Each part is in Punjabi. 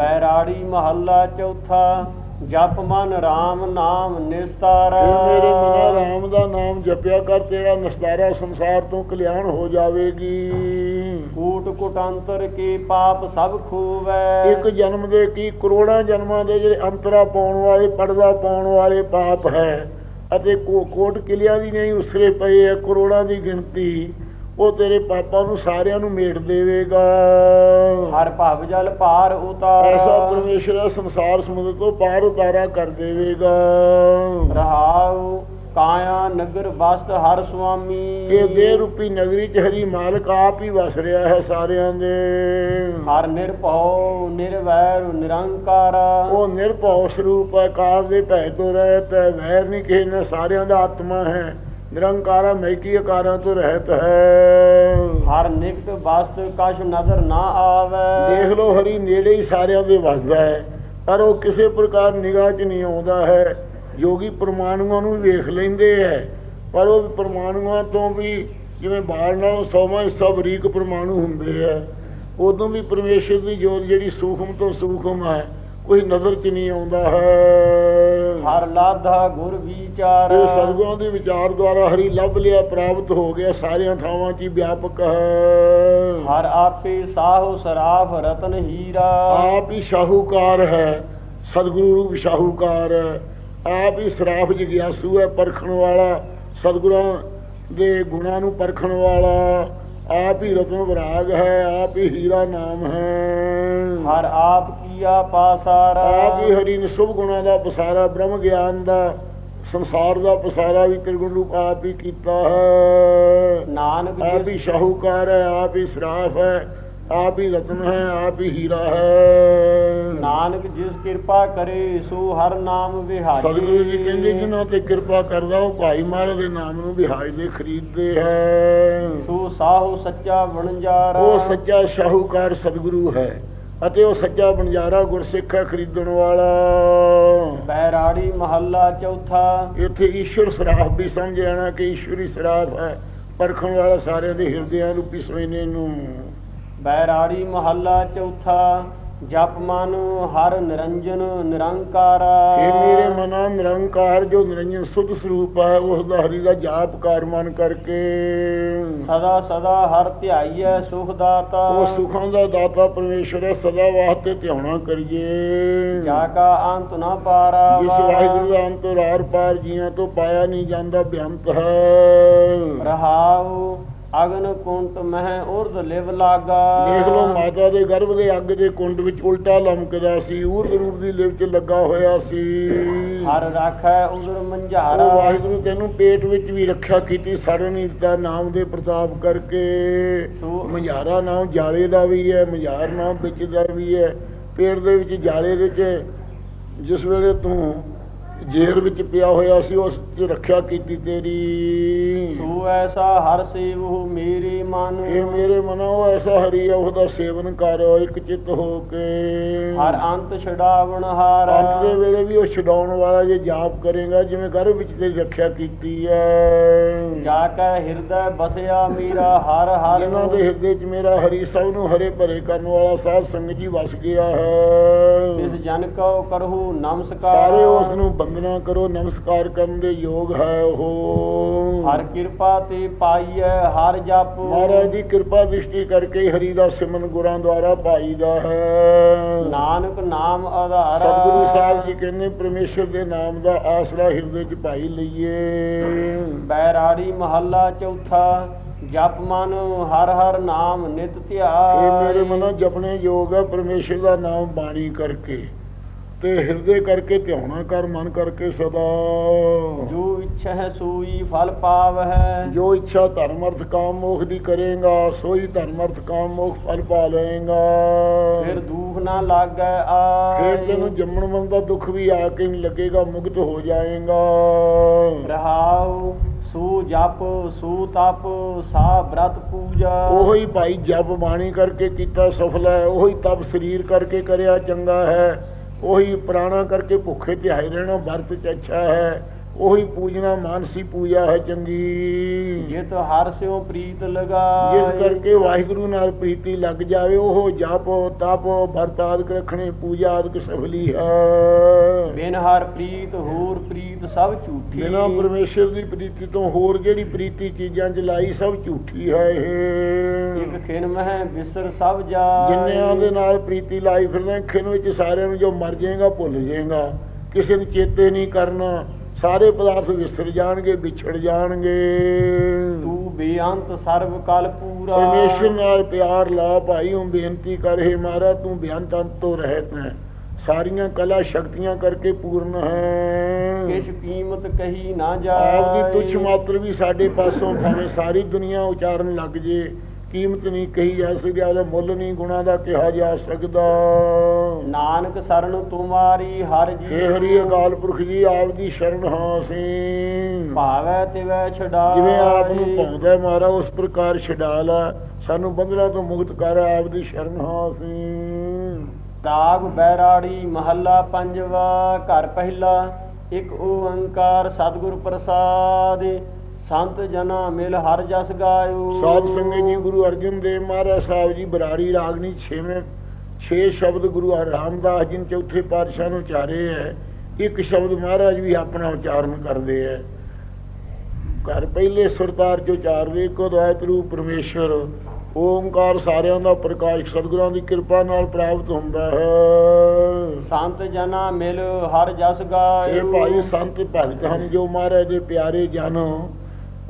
ਬੈਰਾੜੀ ਮਹੱਲਾ ਚੌਥਾ ਜਪ ਮਨ RAM ਨਾਮ ਨਿਸਤਾਰ। ਮੇਰੇ ਮਨਾ ਰਾਮ ਦਾ ਨਾਮ ਜਪਿਆ ਕਰ ਤੇਰਾ ਨਸਤਾਰਾ ਸੰਸਾਰ ਤੋਂ ਕਲਿਆਣ ਹੋ ਜਾਵੇਗੀ। ਕੂਟ ਕੁਟੰਤਰ ਕੀ ਪਾਪ ਸਭ ਖੂਵੈ। ਇੱਕ ਜਨਮ ਦੇ ਕੀ ਕਰੋੜਾਂ ਜਨਮਾਂ ਦੇ ਜਿਹੜੇ ਅੰਤਰਾ ਪਾਉਣ ਵਾਲੇ ਪਰਦਾ ਪਾਉਣ ਵਾਲੇ ਪਾਪ ਹੈ ਅਤੇ ਕੋਟ ਕਿਲਿਆਂ ਦੀ ਨਹੀਂ ਉਸਰੇ ਪਏ ਹੈ ਕਰੋੜਾਂ ਦੀ ਗਿਣਤੀ। ਉਹ ਤੇਰੇ ਪਾਪਾਂ ਨੂੰ ਸਾਰਿਆਂ ਨੂੰ ਮੇਟ ਦੇਵੇਗਾ। ਹਰ ਭਵ ਜਲ ਭਾਰ ਉਤਾਰ। ਐਸਾ ਪਰਮੇਸ਼ਰ ਸੰਸਾਰ ਸਮੁੰਦਰ ਤੋਂ ਪਾਰ ਉਤਾਰਾ ਕਰ ਦੇਵੇਗਾ। ਰਹਾਉ ਕਾਇਆ ਨਗਰ ਬਸਤ ਹਰ ਸੁਆਮੀ। ਇਹ ਦੇਹ ਰੂਪੀ ਨਗਰੀ ਚ ਹਰੀ ਮਾਲਕ ਆਪ ਹੀ ਵਸ ਰਿਹਾ ਹੈ ਸਾਰਿਆਂ ਦੇ। ਹਰ ਨਿਰਭਉ ਨਿਰਵੈਰ ਨਿਰੰਕਾਰ। ਉਹ ਨਿਰਭਉ ਸਰੂਪ ਹੈ ਕਾਲ ਦੇ ਭੈ ਤੋਂ ਰਹਿਤ ਹੈ। ਵੈਰ ਨਹੀਂ ਕਿਸੇ ਨੇ ਸਾਰਿਆਂ ਦਾ ਆਤਮਾ ਹੈ। ਨਿਰੰਕਾਰਾ ਮੈਕੀ ਆਕਾਰਾਂ ਤੋਂ ਰਹਿਤ ਹੈ। ਹਰ ਨਿਕਟ ਬਸਤ ਕਛ ਨਜ਼ਰ ਨਾ ਆਵੇ। ਦੇਖ ਲਓ ਹਰੀ ਨੇੜੇ ਹੀ ਸਾਰਿਆਂ ਦੇ ਵਸਦਾ ਹੈ ਪਰ ਉਹ ਕਿਸੇ ਪ੍ਰਕਾਰ ਨਿਗਾਹ 'ਚ ਨਹੀਂ ਆਉਂਦਾ ਹੈ। ਯੋਗੀ ਪ੍ਰਮਾਣੂਆਂ ਨੂੰ ਵੀ ਵੇਖ ਲੈਂਦੇ ਹੈ ਪਰ ਉਹ ਪ੍ਰਮਾਣੂਆਂ ਤੋਂ ਵੀ ਜਿਵੇਂ ਬਾਲ ਨਾਲੋਂ ਸੌਵਾਂ ਹਿੱਸਾ ਬਰੀਕ ਪ੍ਰਮਾਣੂ ਹੁੰਦੇ ਹੈ। ਉਦੋਂ ਵੀ ਪਰਮੇਸ਼ਰ ਦੀ ਜੋਤ ਜਿਹੜੀ ਸੂਖਮ ਤੋਂ ਸੂਖਮ ਹੈ ਕੋਈ ਨਜ਼ਰ 'ਚ ਨਹੀਂ ਆਉਂਦਾ ਹੈ। ਹਰ ਲਾਧਾ ਗੁਰ ਵਿਚਾਰ। ਇਹ ਸਤਿਗੁਰਾਂ ਦੇ ਵਿਚਾਰ ਦੁਆਰਾ ਹਰੀ ਲੱਭ ਲਿਆ ਪ੍ਰਾਪਤ ਹੋ ਗਿਆ ਸਾਰਿਆਂ ਥਾਵਾਂ 'ਚ ਵਿਆਪਕ ਹੈ। ਹਰ ਆਪੇ ਸਾਹੋ ਸਰਾਫ ਰਤਨ ਹੀਰਾ। ਆਪ ਹੀ ਸ਼ਾਹੂਕਾਰ ਹੈ ਸਤਿਗੁਰੂ ਰੂਪ ਸ਼ਾਹੂਕਾਰ ਹੈ। ਆਪ ਹੀ ਸਰਾਫ ਜਗਿਆਸੂ ਹੈ ਪਰਖਣ ਵਾਲਾ ਸਤਿਗੁਰਾਂ ਦੇ ਗੁਣਾਂ ਨੂੰ ਪਰਖਣ ਵਾਲਾ। ਆਪ ਹੀ ਰਤਨ ਵਿਰਾਗ ਹੈ ਆਪ ਹੀ ਹੀਰਾ ਨਾਮ ਹੈ। ਹਰ ਆਪ ਕੀਆ ਪਾਸਾਰਾ। ਆਪ ਹੀ ਹਰੀ ਨੇ ਸੁਭ ਗੁਣਾਂ ਦਾ ਪਸਾਰਾ ਬ੍ਰਹਮ ਗਿਆਨ ਦਾ ਸੰਸਾਰ ਦਾ ਪਸਾਰਾ ਵੀ ਤ੍ਰਿਗੁਣ ਰੂਪ ਆਪ ਹੀ ਕੀਤਾ ਹੈ। ਨਾਨਕ ਆਪ ਹੀ ਸ਼ਾਹੂਕਾਰ ਹੈ ਆਪ ਹੀ ਸਰਾਫ ਹੈ ਆਪ ਹੀ ਰਤਨ ਹੈ ਆਪ ਹੀ ਹੀਰਾ ਹੈ। ਨਾਨਕ ਜਿਸ ਕਿਰਪਾ ਕਰੇ ਸੋ ਹਰ ਨਾਮ ਵਿਹਾਰੀ। ਸਤਿਗੁਰੂ ਜੀ ਕਹਿੰਦੇ ਜਿਨ੍ਹਾਂ ਤੇ ਕਿਰਪਾ ਕਰਦਾ ਉਹ ਭਾਈ ਮਹਾਰਾਜ ਦੇ ਨਾਮ ਨੂੰ ਵਿਹਾਜ ਦੇ ਖਰੀਦਦੇ ਹੈ। ਸੋ ਸਾਹੋ ਸੱਚਾ ਵਣਜਾਰਾ। ਉਹ ਸੱਚਾ ਸ਼ਾਹੂਕਾਰ ਸਤਿਗੁਰੂ ਹੈ। ਅਤੇ ਉਹ ਸੱਚਾ ਗੁਰਸਿੱਖ ਹੈ ਖਰੀਦਣ ਵਾਲਾ। ਬੈਰਾੜੀ ਮਹੱਲਾ ਚੌਥਾ। ਇੱਥੇ ਈਸ਼ਵਰ ਸਰਾਫ ਵੀ ਸਮਝ ਆਣਾ ਕਿ ਈਸ਼ਵਰੀ ਸਰਾਫ ਹੈ। ਪਰਖਣ ਵਾਲਾ ਸਾਰਿਆਂ ਦੇ ਹਿਰਦਿਆਂ ਰੂਪੀ ਸੋਇਨੇ ਨੂੰ ਬੈਰਾੜੀ ਮਹੱਲਾ ਚੌਥਾ। ਜਪ ਮਨ ਹਰ ਨਿਰੰਜਨ ਨਿਰੰਕਾਰਾ। ਇਹ ਮੇਰੇ ਮਨਾ ਨਿਰੰਕਾਰ ਜੋ ਨਿਰੰਜਨ ਸੁਧ ਸਰੂਪ ਹੈ ਉਸ ਦਾ ਹਰੀ ਦਾ ਜਾਪ ਕਰ ਮਨ ਕਰਕੇ। ਸਦਾ ਸਦਾ ਹਰ ਧਿਆਈਐ ਸੁਖ ਦਾਤਾ। ਉਹ ਸੁਖਾਂ ਦਾ ਦਾਤਾ ਪਰਮੇਸ਼ਰ ਹੈ ਸਦਾ ਵਾਸਤੇ ਧਿਆਉਣਾ ਕਰੀਏ। ਜਾ ਕਾ ਅੰਤ ਨਾ ਪਾਰਾ ਜਿਸ ਵਾਹਿਗੁਰੂ ਦਾ ਅੰਤਰਾਰ ਪਾਰ ਜੀਆਂ ਤੋਂ ਪਾਇਆ ਨਹੀਂ ਜਾਂਦਾ ਬੇਅੰਤ ਹੈ। ਰਹਾਉ ਅਗਨ ਕੁੰਟ ਮਹਿ ਉਰਦ ਲਿਵ ਲਾਗਾ। ਦੇਖ ਲਓ ਮਾਤਾ ਦੇ ਗਰਭ ਦੇ ਅੱਗ ਦੇ ਕੁੰਡ ਵਿੱਚ ਉਲਟਾ ਲਮਕਦਾ ਸੀ ਊਰਦ ਰੂਪ ਦੀ ਲਿਵ 'ਚ ਲੱਗਾ ਹੋਇਆ ਸੀ। ਹਰ ਰਾਖੈ ਉਦਰ ਮੰਝਾਰਾ। ਵਾਹਿਗੁਰੂ ਤੈਨੂੰ ਪੇਟ ਵਿੱਚ ਵੀ ਰੱਖਿਆ ਕੀਤੀ ਨਹੀਂ ਦਿੱਤਾ ਨਾਮ ਦੇ ਪ੍ਰਤਾਪ ਕਰਕੇ। ਮਝਾਰਾ ਨਾਮ ਜਾਲੇ ਦਾ ਵੀ ਹੈ ਮਝਾਰ ਨਾਮ ਵਿੱਚ ਦਾ ਵੀ ਹੈ। ਪੇਟ ਦੇ ਵਿੱਚ ਜਾਲੇ ਵਿੱਚ ਜਿਸ ਵੇਲੇ ਤੂੰ ਜੇਲ੍ਹ ਵਿੱਚ ਪਿਆ ਹੋਇਆ ਸੀ ਉਸ 'ਚ ਰੱਖਿਆ ਕੀਤੀ ਤੇਰੀ। ਸੋ ਐਸਾ ਹਰ ਸੇਵਹੁ ਮੇਰੇ ਮਨ। ਇਹ ਮੇਰੇ ਮਨੋ ਉਹ ਐਸਾ ਹਰੀ ਹੈ ਉਹਦਾ ਸੇਵਨ ਕਰ ਇੱਕ ਚਿੱਤ ਹੋ ਕੇ। ਹਰ ਅੰਤ ਛਡਾਵਣ ਹਾਰ। ਅੰਤ ਦੇ ਵੇਲੇ ਵੀ ਉਹ ਛਡਾਉਣ ਵਾਲਾ ਜੇ ਜਾਪ ਕਰੇਗਾ ਜਿਵੇਂ ਗਰਭ ਵਿੱਚ ਤੇ ਰੱਖਿਆ ਕੀਤੀ ਹੈ ਜਾ ਕੈ ਹਿਰਦੈ ਬਸਿਆ ਮੇਰਾ ਹਰ ਹਰ ਜਿਨ੍ਹਾਂ ਦੇ ਹਿਰਦੇ 'ਚ ਮੇਰਾ ਹਰੀ ਸਭ ਨੂੰ ਹਰੇ ਭਰੇ ਕਰਨ ਵਾਲਾ ਸਾਧ ਸੰਗਤ ਜੀ ਵਸ ਗਿਆ ਹੈ। ਇਸ ਜਨ ਕਉ ਕਰਹੁ ਨਮਸਕਾਰ। ਸਾਰੇ ਉਸ ਨੂੰ ਬੰਦਨਾ ਕਰੋ ਨਮਸਕਾਰ ਕਰਨ ਦੇ ਯੋਗ ਹੈ ਉਹ। ਹਰ ਕਿਰਪਾ ਤੇ ਪਾਈਐ ਹਰ ਜਪ। ਮਹਾਰਾਜ ਦੀ ਕਿਰਪਾ ਦ੍ਰਿਸ਼ਟੀ ਕਰਕੇ ਹੀ ਹਰੀ ਦਾ ਸਿਮਰਨ ਗੁਰਾਂ ਦੁਆਰਾ ਪਾਈਦਾ ਹੈ। ਨਾਨਕ ਨਾਮ ਆਧਾਰਾ। ਸਤਿਗੁਰੂ ਸਾਹਿਬ ਜੀ ਕਹਿੰਦੇ ਪਰਮੇਸ਼ਰ ਦੇ ਨਾਮ ਦਾ ਆਸਰਾ ਹਿਰਦੇ 'ਚ ਪਾਈ ਲਈਏ। ਬੈਰਾੜੀ ਮਹੱਲਾ ਚੌਥਾ ਜਪ ਮਨ ਹਰ ਹਰ ਨਾਮ ਨਿਤ ਧਿਆਏ। ਇਹ ਮੇਰੇ ਮਨੋਂ ਜਪਣੇ ਯੋਗ ਹੈ ਪਰਮੇਸ਼ਰ ਦਾ ਨਾਮ ਬਾਣੀ ਕਰਕੇ। ਤੇ ਹਿਰਦੇ ਕਰਕੇ ਧਿਆਉਣਾ ਕਰ ਮਨ ਕਰਕੇ ਸਦਾ। ਜੋ ਇੱਛਾ ਹੈ ਸੋਈ ਫਲ ਪਾਵ ਹੈ ਜੋ ਇੱਛਾ ਧਰਮ ਅਰਥ ਕਾਮ ਮੋਖ ਦੀ ਕਰੇਗਾ ਸੋਈ ਧਰਮ ਅਰਥ ਕਾਮ ਮੋਖ ਫਲ ਪਾ ਲਏਗਾ। ਫਿਰ ਦੁਖ ਨਾ ਲਾਗੈ ਆਏ। ਫਿਰ ਤੈਨੂੰ ਜੰਮਣ ਮਨ ਦਾ ਦੁੱਖ ਵੀ ਆ ਕੇ ਨਹੀਂ ਲੱਗੇਗਾ ਮੁਕਤ ਹੋ ਜਾਏਗਾ। ਰਹਾਉ ਸੋ ਜਪ ਸੋ ਤਪ ਸਾ ਬ੍ਰਤ ਪੂਜਾ। ਉਹੀ ਭਾਈ ਜਪ ਬਾਣੀ ਕਰਕੇ ਕੀਤਾ ਸਫਲ ਹੈ ਉਹੀ ਤਪ ਸਰੀਰ ਕਰਕੇ ਕਰਿਆ ਚੰਗਾ ਹੈ। ਉਹੀ ਪ੍ਰਾਣਾ ਕਰਕੇ ਭੁੱਖੇ ਧਿਆਏ ਰਹਿਣਾ ਵਰਤ ਚ ਅੱਛਾ ਹੈ। ਉਹੀ ਪੂਜਣਾ ਮਾਨਸੀ ਪੂਜਾ ਹੈ ਚੰਗੀ। ਜਿਤ ਹਰ ਸਿਉ ਪ੍ਰੀਤ ਲਗਾਏ। ਜਿਸ ਕਰਕੇ ਵਾਹਿਗੁਰੂ ਨਾਲ ਪ੍ਰੀਤੀ ਲੱਗ ਜਾਵੇ ਉਹ ਜਪ ਤਪ ਵਰਤ ਆਦਿਕ ਰੱਖਣੇ ਪੂਜਾ ਆਦਿਕ ਸਫਲੀ ਹੈ। ਬਿਨ ਹਰ ਪ੍ਰੀਤ ਹੋਰ ਪ੍ਰੀਤ ਸਭ ਝੂਠੀ। ਬਿਨਾਂ ਪਰਮੇਸ਼ਰ ਦੀ ਪ੍ਰੀਤੀ ਤੋਂ ਹੋਰ ਜਿਹੜੀ ਪ੍ਰੀਤੀ ਚੀਜ਼ਾਂ ਚ ਲਾਈ ਸਭ ਝੂਠੀ ਹੈ ਇਹ। ਇਕ ਖਿਨ ਮਹਿ ਬਿਸਰ ਸਭ ਜਾਏ। ਜਿੰਨਿਆਂ ਦੇ ਨਾਲ ਪ੍ਰੀਤੀ ਲਾਈ ਫਿਰਦੇ ਖਿਨ ਵਿੱਚ ਸਾਰਿਆਂ ਨੂੰ ਜੋ ਮਰ ਜਾਏਗਾ ਭੁੱਲ ਜਾਏਗਾ। ਕਿਸੇ ਨੂੰ ਚੇਤੇ ਨਹੀਂ ਕਰਨਾ। ਸਾਰੇ ਪਦਾਰਥ ਵਿਸਰ ਜਾਣਗੇ ਵਿਛੜ ਜਾਣਗੇ। ਤੂੰ ਬੇਅੰਤ ਸਰਬ ਕਲ ਪੂਰਾ। ਪਰਮੇਸ਼ਰ ਨਾਲ ਪਿਆਰ ਲਾ ਭਾਈ ਹੂੰ ਬੇਨਤੀ ਕਰ ਹੈ ਮਾਰਾ ਤੂੰ ਬੇਅੰਤ ਅੰਤ ਤੋਂ ਰਹਿਤ ਹੈ। ਸਾਰੀਆਂ ਕਲਾ ਸ਼ਕਤੀਆਂ ਕਰਕੇ ਪੂਰਨ ਹੈ। ਕਿਛ ਕੀਮਤ ਕਹੀ ਨਾ ਜਾਏ ਆਪ ਦੀ ਤੁਛ ਮਾਤਰ ਵੀ ਸਾਡੇ ਪਾਸੋਂ ਭਾਵੇਂ ਸਾਰੀ ਦੁਨੀਆ ਉਚਾਰਨ ਲੱਗ ਜੇ। ਕੀਮਤ ਨਹੀਂ ਕਹੀ ਜਾ ਸਕਦੀ ਉਹਦਾ ਮੁੱਲ ਨਹੀਂ ਗੁਣਾ ਦਾ ਕਿਹਾ ਜਾ ਸਕਦਾ। ਨਾਨਕ ਸਰਨ ਤੁਮਾਰੀ ਹਰ ਜੀ ਹੇ ਹਰੀ ਅਕਾਲ ਪੁਰਖ ਜੀ ਆਪ ਦੀ ਸ਼ਰਨ ਹਾਂ ਅਸੀਂ ਭਾਵੈ ਤਿਵੈ ਛਡਾ ਜਿਵੇਂ ਆਪ ਨੂੰ ਪਾਉਂਦਾ ਹੈ ਮਾਰਾ ਉਸ ਪ੍ਰਕਾਰ ਛਡਾ ਲਾ। ਸਾਨੂੰ ਬੰਧਨਾਂ ਤੋਂ ਮੁਕਤ ਕਰ ਆਪ ਦੀ ਸ਼ਰਨ ਹਾਂ ਅਸੀਂ ਦਾਗ ਬੈਰਾੜੀ ਮਹੱਲਾ ਪੰਜਵਾ ਘਰ ਪਹਿਲਾ ਇੱਕ ਓੰਕਾਰ ਸਤਿਗੁਰ ਪ੍ਰਸਾਦ। ਸੰਤ ਜਨਾ ਮਿਲ ਹਰ ਜਸ ਗਾਇਓ। ਸਾਧ ਸੰਗਤ ਜੀ ਗੁਰੂ ਅਰਜਨ ਦੇਵ ਮਹਾਰਾਜ ਸਾਹਿਬ ਜੀ ਬਰਾੜੀ ਰਾਗਨੀ 6ਵੇਂ 6 ਸ਼ਬਦ ਗੁਰੂ ਰਾਮਦਾਸ ਜੀ ਨੇ ਚੌਥੇ ਪਾਤਸ਼ਾਹ ਨੂੰ ਉਚਾਰੇ ਹੈ ਇੱਕ ਸ਼ਬਦ ਮਹਾਰਾਜ ਵੀ ਆਪਣਾ ਉਚਾਰਨ ਕਰਦੇ ਹੈ ਘਰ ਪਹਿਲੇ ਸੁਰਤਾਰ ਚ ਉਚਾਰਦੇ ਇੱਕੋ ਦਵਾਇਤ ਰੂਪ ਪਰਮੇਸ਼ਰ। ਓੰਕਾਰ ਸਾਰਿਆਂ ਦਾ ਪ੍ਰਕਾਸ਼ ਸਤਿਗੁਰਾਂ ਦੀ ਕਿਰਪਾ ਨਾਲ ਪ੍ਰਾਪਤ ਹੁੰਦਾ ਹੈ। ਸੰਤ ਜਨਾ ਮਿਲ ਹਰ ਜਸ ਗਾਇਓ। ਇਹ ਭਾਈ ਸੰਤ ਭਗਤ ਹਨ ਜੋ ਮਹਾਰਾਜ ਦੇ ਪਿਆਰੇ ਜਨ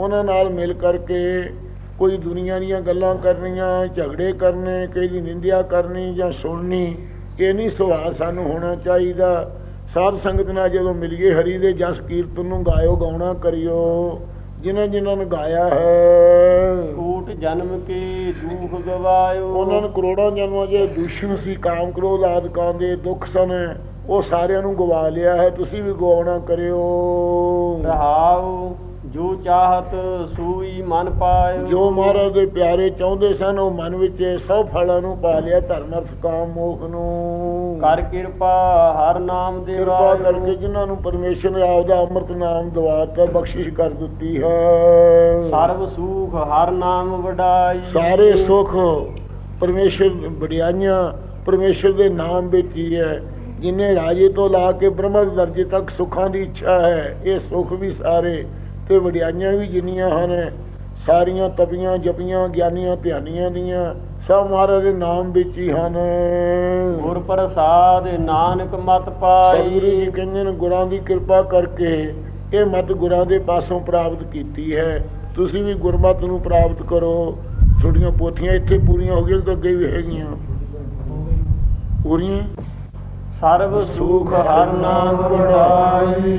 ਉਹਨਾਂ ਨਾਲ ਮਿਲ ਕਰਕੇ ਕੋਈ ਦੁਨੀਆ ਦੀਆਂ ਗੱਲਾਂ ਕਰਨੀਆਂ ਝਗੜੇ ਕਰਨੇ ਕਿਸੇ ਦੀ ਨਿੰਦਿਆ ਕਰਨੀ ਜਾਂ ਸੁਣਨੀ ਇਹ ਨਹੀਂ ਸੁਭਾਅ ਸਾਨੂੰ ਹੋਣਾ ਚਾਹੀਦਾ। ਸਾਧ ਸੰਗਤ ਨਾਲ ਜਦੋਂ ਮਿਲੀਏ ਹਰੀ ਦੇ ਜਸ ਕੀਰਤਨ ਨੂੰ ਗਾਇਓ ਗਾਉਣਾ ਕਰਿਓ ਜਿਨ੍ਹਾਂ ਜਿਨ੍ਹਾਂ ਨੇ ਗਾਇਆ ਹੈ। ਕੂਟ ਜਨਮ ਕੇ ਦੁਖ ਗਵਾਇਓ। ਉਹਨਾਂ ਨੂੰ ਕਰੋੜਾਂ ਜਨਮਾਂ ਦੇ ਦੁਸ਼ਮਣ ਸੀ ਕਾਮ ਕ੍ਰੋਧ ਆਦਿਕਾਂ ਦੇ ਦੁੱਖ ਸਨ। ਉਹ ਸਾਰਿਆਂ ਨੂੰ ਗਵਾ ਲਿਆ ਹੈ ਤੁਸੀਂ ਵੀ ਗਵਾਉਣਾ ਕਰਿਓ। ਰਹਾਉ ਜੋ ਚਾਹਤ ਸੂਈ ਮਨ ਪਾਇਓ। ਜੋ ਮਹਾਰਾਜ ਦੇ ਪਿਆਰੇ ਚਾਹੁੰਦੇ ਸਨ ਉਹ ਮਨ ਵਿੱਚ ਸਭ ਫਲਾਂ ਨੂੰ ਪਾ ਲਿਆ ਧਰਮ ਅਰਥ ਕਾਮ ਮੋਖ ਨੂੰ। ਕਰ ਕਿਰਪਾ ਹਰ ਨਾਮ ਦੇ ਕਿਰਪਾ ਕਰਕੇ ਜਿਨ੍ਹਾਂ ਨੂੰ ਪਰਮੇਸ਼ਰ ਨੇ ਆਪਦਾ ਅੰਮ੍ਰਿਤ ਨਾਮ ਦਵਾਤਾ ਬਖਸ਼ਿਸ਼ ਕਰ ਦਿੱਤੀ ਹੈ। ਸਰਬ ਸੂਖ ਹਰ ਨਾਮ ਵਡਾਈ। ਸਾਰੇ ਸੁਖ ਪਰਮੇਸ਼ਰ ਵਡਿਆਈਆਂ ਪਰਮੇਸ਼ਰ ਦੇ ਨਾਮ ਵਿੱਚ ਹੀ ਹੈ। ਜਿਨੇ ਰਾਜੇ ਤੋਂ ਲਾ ਕੇ ਬ੍ਰਹਮ ਦਰਜੇ ਤੱਕ ਸੁੱਖਾਂ ਦੀ ਇੱਛਾ ਹੈ ਇਹ ਸੁਖ ਵੀ ਸਾਰੇ ਤੇ ਵਡਿਆਈਆਂ ਵੀ ਜਿੰਨੀਆਂ ਹਨ ਸਾਰੀਆਂ ਤਪੀਆਂ ਜਪੀਆਂ ਗਿਆਨੀਆਂ ਧਿਆਨੀਆਂ ਦੀਆਂ ਸਭ ਮਹਾਰਾਜ ਦੇ ਨਾਮ ਵਿੱਚ ਹੀ ਹਨ। ਗੁਰ ਪ੍ਰਸਾਦ ਨਾਨਕ ਮਤ ਸਤਿਗੁਰੂ ਪਾਈ ਜੀ ਕਹਿੰਦੇ ਨੇ ਗੁਰਾਂ ਦੀ ਕਿਰਪਾ ਕਰਕੇ ਇਹ ਮਤ ਗੁਰਾਂ ਦੇ ਪਾਸੋਂ ਪ੍ਰਾਪਤ ਕੀਤੀ ਹੈ। ਤੁਸੀਂ ਵੀ ਗੁਰਮਤ ਨੂੰ ਪ੍ਰਾਪਤ ਕਰੋ। ਤੁਹਾਡੀਆਂ ਪੋਥੀਆਂ ਇੱਥੇ ਪੂਰੀਆਂ ਹੋ ਗਈਆਂ ਤਾਂ ਅੱਗੇ ਵੀ ਹੈਗੀਆਂ। ਪੂਰੀਆਂ? ਸਰਬ ਸੂਖ ਹਰ ਨਾਮ ਵਡਾਈ